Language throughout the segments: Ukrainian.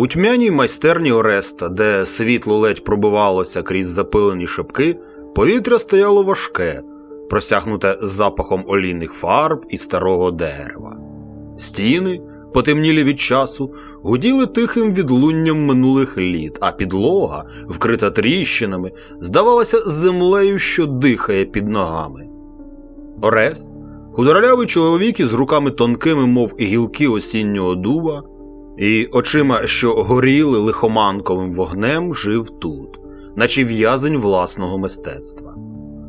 У тьмяній майстерні Ореста, де світло ледь пробивалося крізь запилені шибки, повітря стояло важке, просягнуте запахом олійних фарб і старого дерева. Стіни, потемнілі від часу, гуділи тихим відлунням минулих літ, а підлога, вкрита тріщинами, здавалася землею, що дихає під ногами. Орест, худорлявий чоловік із руками тонкими, мов гілки осіннього дуба, і очима, що горіли лихоманковим вогнем, жив тут, наче в'язень власного мистецтва.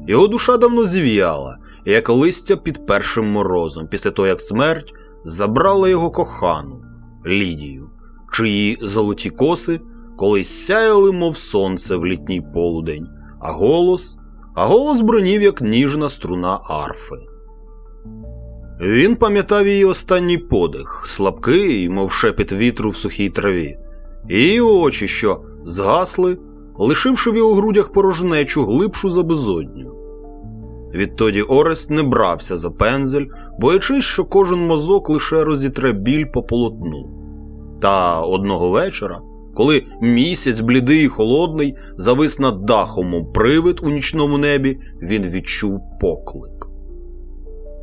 Його душа давно зів'яла, як листя під першим морозом, після того, як смерть забрала його кохану Лідію, чиї золоті коси колись сяяли, мов сонце в літній полудень, а голос, а голос бронів, як ніжна струна арфи. Він пам'ятав її останній подих, слабкий, мов шепіт вітру в сухій траві, її очі, що згасли, лишивши в його грудях порожнечу глибшу за безодню. Відтоді Орест не брався за пензель, боячись, що кожен мазок лише розітре біль по полотну. Та одного вечора, коли місяць, блідий і холодний, завис над дахом, мов привид у нічному небі, він відчув поклик.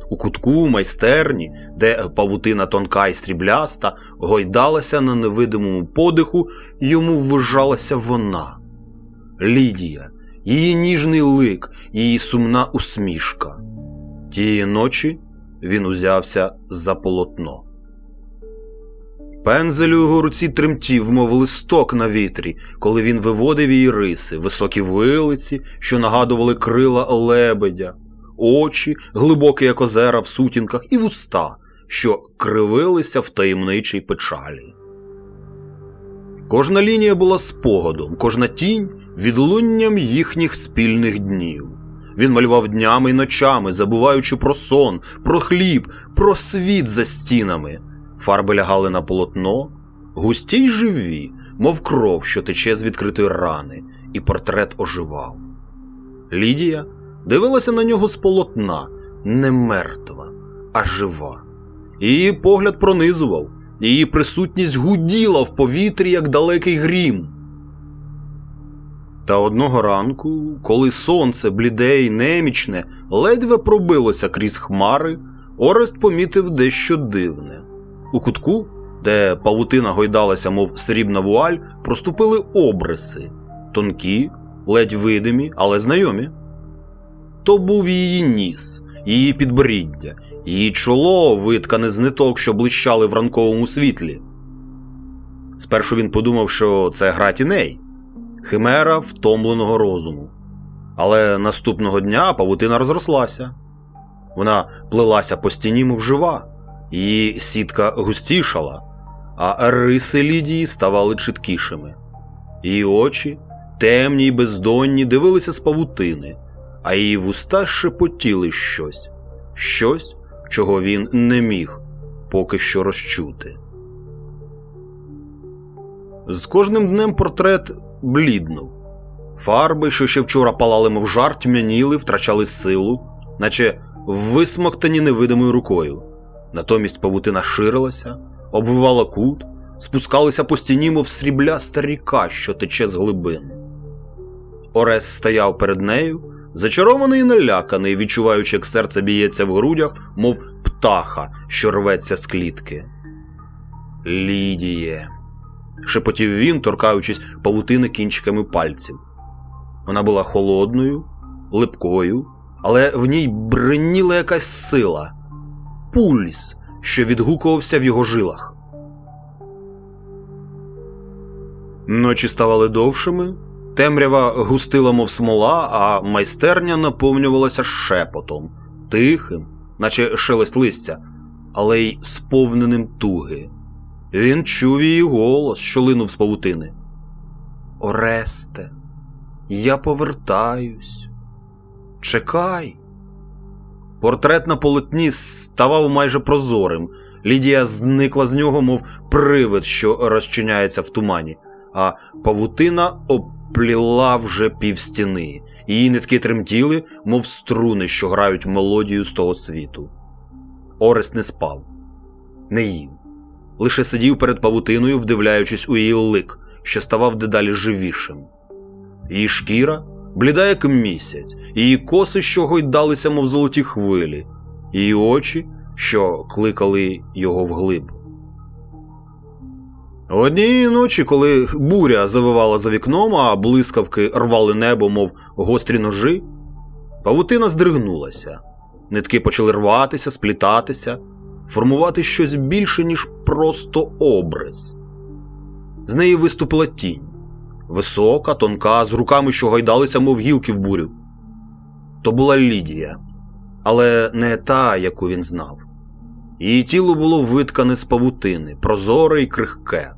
У кутку майстерні, де павутина тонка і срібляста, гойдалася на невидимому подиху, йому ввижалася вона. Лідія, її ніжний лик, її сумна усмішка. Тієї ночі він узявся за полотно. Пензель у його руці тремтів, мов листок на вітрі, коли він виводив її риси, високі вилиці, що нагадували крила лебедя, очі, глибокі як озера в сутінках, і вуста, що кривилися в таємничій печалі. Кожна лінія була спогадом, кожна тінь відлунням їхніх спільних днів. Він малював днями й ночами, забуваючи про сон, про хліб, про світ за стінами. Фарби лягали на полотно, густі й живі, мов кров, що тече з відкритої рани, і портрет оживав. Лідія дивилася на нього з полотна, не мертва, а жива. Її погляд пронизував, її присутність гуділа в повітрі, як далекий грім. Та одного ранку, коли сонце, бліде й немічне, ледве пробилося крізь хмари, Орест помітив дещо дивне. У кутку, де павутина гойдалася, мов срібна вуаль, проступили обриси тонкі, ледь видимі, але знайомі. То був її ніс, її підборіддя, її чоло, виткане з ниток, що блищали в ранковому світлі. Спершу він подумав, що це гра тіней, химера втомленого розуму. Але наступного дня павутина розрослася. Вона плелася по стіні, мов жива, її сітка густішала, а риси Лідії ставали чіткішими. Її очі, темні й бездонні, дивилися з павутини, а її вуста шепотіли щось, щось, чого він не міг поки що розчути. З кожним днем портрет бліднув. Фарби, що ще вчора палали, мов жар, тьмяніли, втрачали силу, наче висмоктані невидимою рукою. Натомість павутина ширилася, обвивала кут, спускалися по стіні, мов срібляста ріка, що тече з глибин. Орес стояв перед нею, зачарований і наляканий, відчуваючи, як серце б'ється в грудях, мов птаха, що рветься з клітки. Лідіє. шепотів він, торкаючись павутини кінчиками пальців. Вона була холодною, липкою, але в ній бриніла якась сила, пульс, що відгукувався в його жилах. Ночі ставали довшими, темрява густила, мов смола, а майстерня наповнювалася шепотом, тихим, наче шелест листя, але й сповненим туги. Він чув її голос, що линув з павутини. Оресте, я повертаюсь. Чекай. Портрет на полотні ставав майже прозорим. Лідія зникла з нього, мов привид, що розчиняється в тумані, а павутина опліла вже півстіни. Її нитки тремтіли, мов струни, що грають мелодію з того світу. Орест не спав, не їв, лише сидів перед павутиною, вдивляючись у її лик, що ставав дедалі живішим. Її шкіра бліда, як місяць, її коси, що гойдалися, мов золоті хвилі, її очі, що кликали його вглиб. Однієї ночі, коли буря завивала за вікном, а блискавки рвали небо, мов гострі ножи, павутина здригнулася. Нитки почали рватися, сплітатися, формувати щось більше, ніж просто образ. З неї виступила тінь висока, тонка, з руками, що гайдалися, мов гілки в бурю. То була Лідія, але не та, яку він знав. Її тіло було виткане з павутини, прозоре і крихке.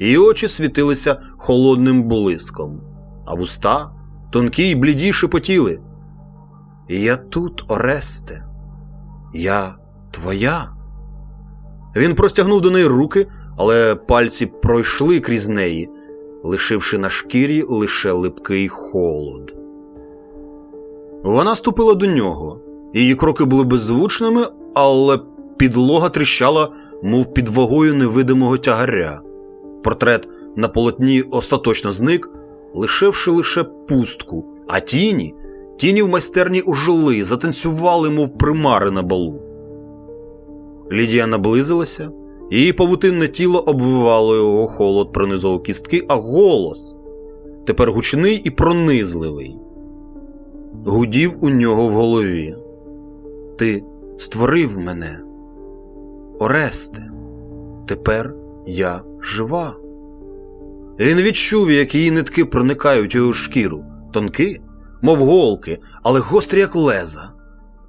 Її очі світилися холодним блиском, а вуста тонкі й бліді шепотіли. Я тут, Оресте, я твоя. Він простягнув до неї руки, але пальці пройшли крізь неї, лишивши на шкірі лише липкий холод. Вона ступила до нього. Її кроки були беззвучними, але підлога тріщала, мов під вагою невидимого тягаря. Портрет на полотні остаточно зник, лишивши лише пустку, а тіні, тіні в майстерні ожили, затанцювали, мов примари на балу. Лідія наблизилася, її павутинне тіло обвивало його холод пронизував кістки, а голос тепер гучний і пронизливий. Гудів у нього в голові. Ти створив мене. Оресте, тепер я жива. Він відчув, як її нитки проникають у його шкіру, тонкі, мов голки, але гострі, як леза.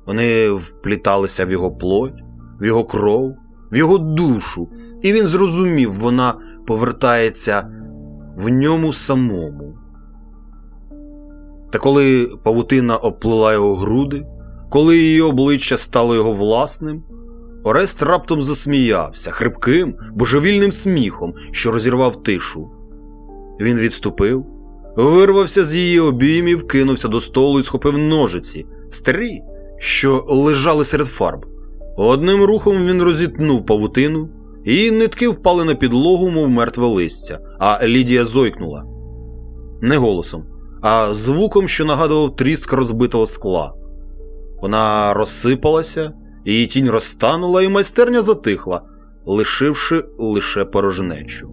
Вони впліталися в його плоть, в його кров, в його душу, і він зрозумів, вона повертається в ньому самому. Та коли павутина оплила його груди, коли її обличчя стало його власним, Орест раптом засміявся хрипким, божевільним сміхом, що розірвав тишу. Він відступив, вирвався з її обіймів, кинувся до столу і схопив ножиці, старі, що лежали серед фарб. Одним рухом він розітнув павутину, її нитки впали на підлогу, мов мертве листя, а Лідія зойкнула. Не голосом, а звуком, що нагадував тріск розбитого скла. Вона розсипалася, її тінь розтанула, і майстерня затихла, лишивши лише порожнечу.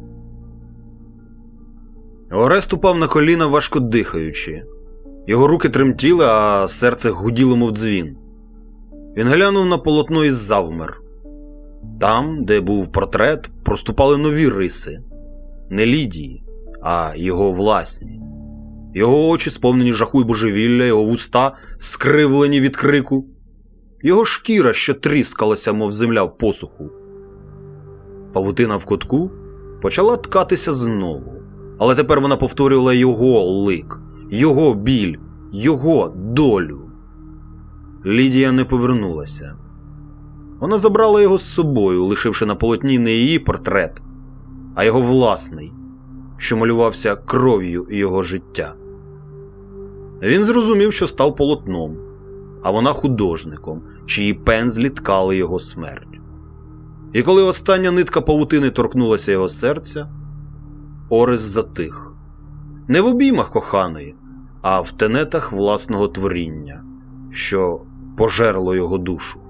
Орест упав на коліна, важко дихаючи. Його руки тремтіли, а серце гуділо, мов дзвін. Він глянув на полотно і завмер. Там, де був портрет, проступали нові риси не Лідії, а його власні. Його очі сповнені жаху й божевілля, його вуста скривлені від крику, його шкіра, що тріскалася, мов земля в посуху. Павутина в кутку почала ткатися знову, але тепер вона повторювала його лик, його біль, його долю. Лідія не повернулася. Вона забрала його з собою, лишивши на полотні не її портрет, а його власний, що малювався кров'ю його життя. Він зрозумів, що став полотном, а вона художником, чиї пензлі ткали його смерть. І коли остання нитка павутини торкнулася його серця, Орес затих не в обіймах коханої, а в тенетах власного творіння, що пожерло його душу.